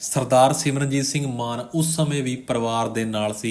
ਸਰਦਾਰ ਸਿਮਰਨਜੀਤ ਸਿੰਘ ਮਾਨ ਉਸ ਸਮੇਂ ਵੀ ਪਰਿਵਾਰ ਦੇ ਨਾਲ ਸੀ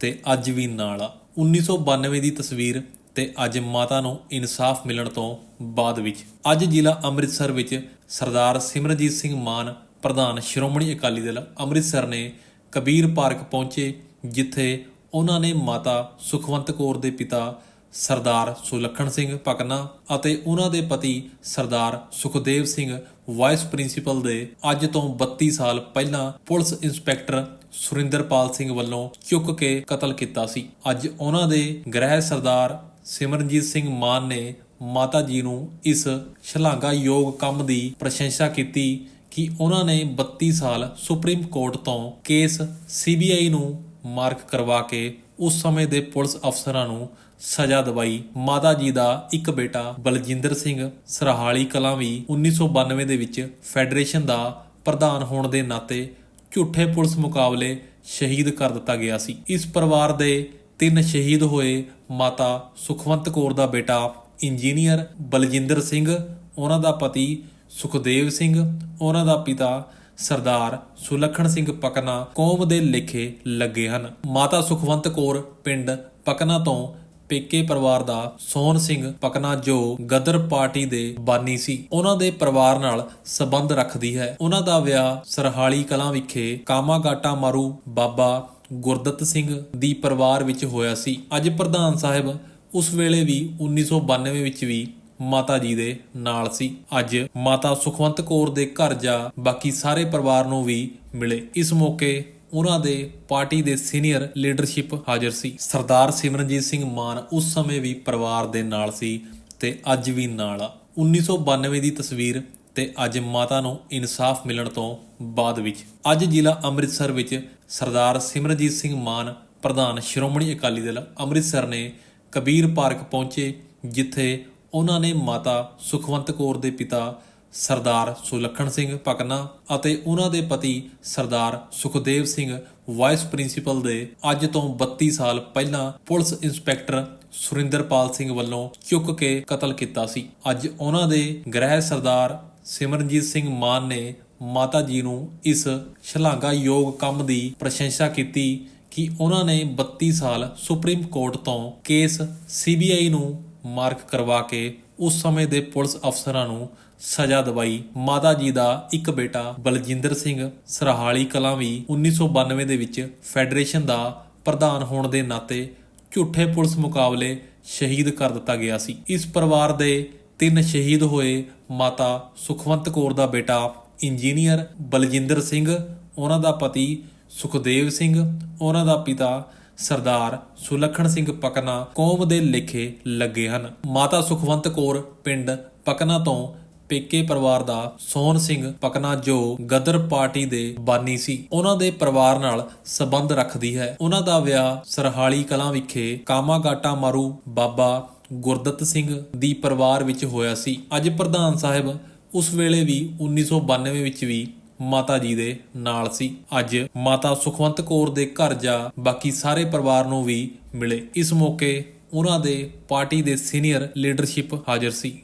ਤੇ ਅੱਜ ਵੀ ਨਾਲ ਆ। 1992 ਦੀ ਤਸਵੀਰ ਤੇ ਅੱਜ ਮਾਤਾ ਨੂੰ ਇਨਸਾਫ ਮਿਲਣ ਤੋਂ ਬਾਅਦ ਵਿੱਚ ਅੱਜ ਜ਼ਿਲ੍ਹਾ ਅੰਮ੍ਰਿਤਸਰ ਵਿੱਚ ਸਰਦਾਰ ਸਿਮਰਨਜੀਤ ਸਿੰਘ ਮਾਨ, ਪ੍ਰਧਾਨ ਸ਼੍ਰੋਮਣੀ ਅਕਾਲੀ ਦਲ ਅੰਮ੍ਰਿਤਸਰ ਨੇ ਕਬੀਰ ਪਾਰਕ ਪਹੁੰਚੇ, ਜਿੱਥੇ ਉਹਨਾਂ ਨੇ ਮਾਤਾ ਸੁਖਵੰਤ ਕੌਰ ਦੇ ਪਿਤਾ ਸਰਦਾਰ ਸੁਲੱਖਣ ਸਿੰਘ ਪਕਨਾ ਅਤੇ ਉਹਨਾਂ ਦੇ ਪਤੀ ਸਰਦਾਰ ਸੁਖਦੇਵ ਸਿੰਘ ਵਾਈਸ ਪ੍ਰਿੰਸੀਪਲ ਦੇ ਅੱਜ ਤੋਂ 32 ਸਾਲ ਪਹਿਲਾਂ ਪੁਲਿਸ ਇੰਸਪੈਕਟਰ ਸੁਰਿੰਦਰਪਾਲ ਸਿੰਘ ਵੱਲੋਂ ਚੁੱਕ ਕੇ ਕਤਲ ਕੀਤਾ ਸੀ। ਅੱਜ ਉਹਨਾਂ ਦੇ ਗ੍ਰਹਿ ਸਰਦਾਰ ਸਿਮਰਨਜੀਤ ਸਿੰਘ ਮਾਨ ਨੇ ਮਾਤਾ ਜੀ ਨੂੰ ਇਸ ਸ਼ਲਾਘਾਯੋਗ ਕੰਮ ਦੀ ਪ੍ਰਸ਼ੰਸਾ ਕੀਤੀ ਕਿ ਉਹਨਾਂ ਨੇ 32 ਸਾਲ ਸੁਪਰੀਮ ਕੋਰਟ ਤੋਂ ਕੇਸ ਸੀਬੀਆਈ ਨੂੰ ਮਾਰਕ ਕਰਵਾ ਕੇ ਉਸ ਸਮੇਂ ਦੇ ਪੁਲਿਸ ਅਫਸਰਾਂ ਨੂੰ ਸਜ਼ਾ ਦਵਾਈ। ਮਾਤਾ ਜੀ ਦਾ ਇੱਕ ਬੇਟਾ ਬਲਜਿੰਦਰ ਸਿੰਘ ਸਰਹਾਲੀ ਕਲਾਂ ਵੀ 1992 ਦੇ ਵਿੱਚ ਫੈਡਰੇਸ਼ਨ ਦਾ ਪ੍ਰਧਾਨ ਹੋਣ ਦੇ ਨਾਤੇ ਝੂਠੇ ਪੁਲਿਸ ਮੁਕਾਬਲੇ ਸ਼ਹੀਦ ਕਰ ਦਿੱਤਾ ਗਿਆ ਸੀ। ਇਸ ਪਰਿਵਾਰ ਦੇ ਤਿੰਨ ਸ਼ਹੀਦ ਹੋਏ ਮਾਤਾ ਸੁਖਵੰਤ ਕੌਰ ਦਾ ਬੇਟਾ ਇੰਜੀਨੀਅਰ ਬਲਜਿੰਦਰ ਸਿੰਘ, ਉਹਨਾਂ ਦਾ ਪਤੀ ਸੁਖਦੇਵ ਸਿੰਘ, ਉਹਨਾਂ ਦਾ ਪਿਤਾ ਸਰਦਾਰ ਸੁਲੱਖਣ ਸਿੰਘ ਪਕਨਾ ਕੌਮ ਦੇ ਲੇਖੇ ਲੱਗੇ ਹਨ। ਮਾਤਾ ਸੁਖਵੰਤ ਕੌਰ ਪਿੰਡ ਪਕਨਾ ਤੋਂ ਪੇਕੇ ਪਰਿਵਾਰ ਦਾ ਸੋਹਣ ਸਿੰਘ ਪਕਨਾ ਜੋ ਗਦਰ ਪਾਰਟੀ ਦੇ ਬਾਨੀ ਸੀ, ਉਹਨਾਂ ਦੇ ਪਰਿਵਾਰ ਨਾਲ ਸਬੰਧ ਰੱਖਦੀ ਹੈ। ਉਹਨਾਂ ਦਾ ਵਿਆਹ ਸਰਹਾਲੀ ਕਲਾਂ ਵਿਖੇ ਕਾਮਾਗਾਟਾ ਮਾਰੂ ਬਾਬਾ ਗੁਰਦਤ ਸਿੰਘ ਦੀ ਪਰਿਵਾਰ ਵਿੱਚ ਹੋਇਆ ਸੀ। ਅੱਜ ਪ੍ਰਧਾਨ ਸਾਹਿਬ ਉਸ ਵੇਲੇ ਵੀ 1992 ਵਿੱਚ ਵੀ ਮਾਤਾ ਜੀ ਦੇ ਨਾਲ ਸੀ। ਅੱਜ ਮਾਤਾ ਸੁਖਵੰਤ ਕੌਰ ਦੇ ਘਰ ਜਾ ਬਾਕੀ ਸਾਰੇ ਪਰਿਵਾਰ ਨੂੰ ਵੀ ਮਿਲੇ। ਇਸ ਮੌਕੇ ਉਹਨਾਂ ਦੇ ਪਾਰਟੀ ਦੇ ਸੀਨੀਅਰ ਲੀਡਰਸ਼ਿਪ ਹਾਜ਼ਰ ਸੀ। ਸਰਦਾਰ ਸਿਮਰਨਜੀਤ ਸਿੰਘ ਮਾਨ ਉਸ ਸਮੇਂ ਵੀ ਪਰਿਵਾਰ ਦੇ ਨਾਲ ਸੀ ਤੇ ਅੱਜ ਵੀ ਨਾਲ ਆ। 1992 ਦੀ ਤਸਵੀਰ ਤੇ ਅੱਜ ਮਾਤਾ ਨੂੰ ਇਨਸਾਫ ਮਿਲਣ ਤੋਂ ਬਾਅਦ ਵਿੱਚ ਅੱਜ ਜ਼ਿਲ੍ਹਾ ਅੰਮ੍ਰਿਤਸਰ ਵਿੱਚ ਸਰਦਾਰ ਸਿਮਰਨਜੀਤ ਸਿੰਘ ਮਾਨ, ਪ੍ਰਧਾਨ ਸ਼੍ਰੋਮਣੀ ਅਕਾਲੀ ਦਲ ਅੰਮ੍ਰਿਤਸਰ ਨੇ ਕਬੀਰ ਪਾਰਕ ਪਹੁੰਚੇ, ਜਿੱਥੇ ਉਹਨਾਂ ਨੇ ਮਾਤਾ ਸੁਖਵੰਤ ਕੌਰ ਦੇ ਪਿਤਾ ਸਰਦਾਰ ਸੁਲੱਖਣ ਸਿੰਘ ਪਕਨਾ ਅਤੇ ਉਹਨਾਂ ਦੇ ਪਤੀ ਸਰਦਾਰ ਸੁਖਦੇਵ ਸਿੰਘ ਵਾਈਸ ਪ੍ਰਿੰਸੀਪਲ ਦੇ ਅੱਜ ਤੋਂ 32 ਸਾਲ ਪਹਿਲਾਂ ਪੁਲਿਸ ਇੰਸਪੈਕਟਰ ਸੁਰਿੰਦਰਪਾਲ ਸਿੰਘ ਵੱਲੋਂ ਚੁੱਕ ਕੇ ਕਤਲ ਕੀਤਾ ਸੀ। ਅੱਜ ਉਹਨਾਂ ਦੇ ਗ੍ਰਹਿ ਸਰਦਾਰ ਸਿਮਰਨਜੀਤ ਸਿੰਘ ਮਾਨ ਨੇ ਮਾਤਾ ਜੀ ਨੂੰ ਇਸ ਸ਼ਲਾਘਾਯੋਗ ਕੰਮ ਦੀ ਪ੍ਰਸ਼ੰਸਾ ਕੀਤੀ ਕਿ ਉਹਨਾਂ ਨੇ 32 ਸਾਲ ਸੁਪਰੀਮ ਕੋਰਟ ਤੋਂ ਕੇਸ ਸੀਬੀਆਈ ਨੂੰ ਮਾਰਕ ਕਰਵਾ ਕੇ ਉਸ ਸਮੇਂ ਦੇ ਪੁਲਿਸ ਅਫਸਰਾਂ ਨੂੰ ਸਜ਼ਾ ਦਵਾਈ। ਮਾਤਾ ਜੀ ਦਾ ਇੱਕ ਬੇਟਾ ਬਲਜਿੰਦਰ ਸਿੰਘ ਸਰਹਾਲੀ ਕਲਾਂ ਵੀ 1992 ਦੇ ਵਿੱਚ ਫੈਡਰੇਸ਼ਨ ਦਾ ਪ੍ਰਧਾਨ ਹੋਣ ਦੇ ਨਾਤੇ ਝੂਠੇ ਪੁਲਿਸ ਮੁਕਾਬਲੇ ਸ਼ਹੀਦ ਕਰ ਦਿੱਤਾ ਗਿਆ ਸੀ। ਇਸ ਪਰਿਵਾਰ ਦੇ ਤਿੰਨ ਸ਼ਹੀਦ ਹੋਏ ਮਾਤਾ ਸੁਖਵੰਤ ਕੌਰ ਦਾ ਬੇਟਾ ਇੰਜੀਨੀਅਰ ਬਲਜਿੰਦਰ ਸਿੰਘ, ਉਹਨਾਂ ਦਾ ਪਤੀ ਸੁਖਦੇਵ ਸਿੰਘ, ਉਹਨਾਂ ਦਾ ਪਿਤਾ ਸਰਦਾਰ ਸੁਲੱਖਣ ਸਿੰਘ ਪਕਨਾ ਕੌਮ ਦੇ ਲੇਖੇ ਲੱਗੇ ਹਨ। ਮਾਤਾ ਸੁਖਵੰਤ ਕੌਰ ਪਿੰਡ ਪਕਨਾ ਤੋਂ ਪੇਕੇ ਪਰਿਵਾਰ ਦਾ ਸੋਹਣ ਸਿੰਘ ਪਕਨਾ ਜੋ ਗਦਰ ਪਾਰਟੀ ਦੇ ਬਾਨੀ ਸੀ, ਉਹਨਾਂ ਦੇ ਪਰਿਵਾਰ ਨਾਲ ਸਬੰਧ ਰੱਖਦੀ ਹੈ। ਉਹਨਾਂ ਦਾ ਵਿਆਹ ਸਰਹਾਲੀ ਕਲਾਂ ਵਿਖੇ ਕਾਮਾਗਾਟਾ ਮਾਰੂ ਬਾਬਾ ਗੁਰਦਤ ਸਿੰਘ ਦੀ ਪਰਿਵਾਰ ਵਿੱਚ ਹੋਇਆ ਸੀ। ਅੱਜ ਪ੍ਰਧਾਨ ਸਾਹਿਬ ਉਸ ਵੇਲੇ ਵੀ 1992 ਵਿੱਚ ਵੀ ਮਾਤਾ ਜੀ ਦੇ ਨਾਲ ਸੀ। ਅੱਜ ਮਾਤਾ ਸੁਖਵੰਤ ਕੌਰ ਦੇ ਘਰ ਜਾ ਬਾਕੀ ਸਾਰੇ ਪਰਿਵਾਰ ਨੂੰ ਵੀ ਮਿਲੇ। ਇਸ ਮੌਕੇ ਉਹਨਾਂ ਦੇ ਪਾਰਟੀ ਦੇ ਸੀਨੀਅਰ ਲੀਡਰਸ਼ਿਪ ਹਾਜ਼ਰ ਸੀ।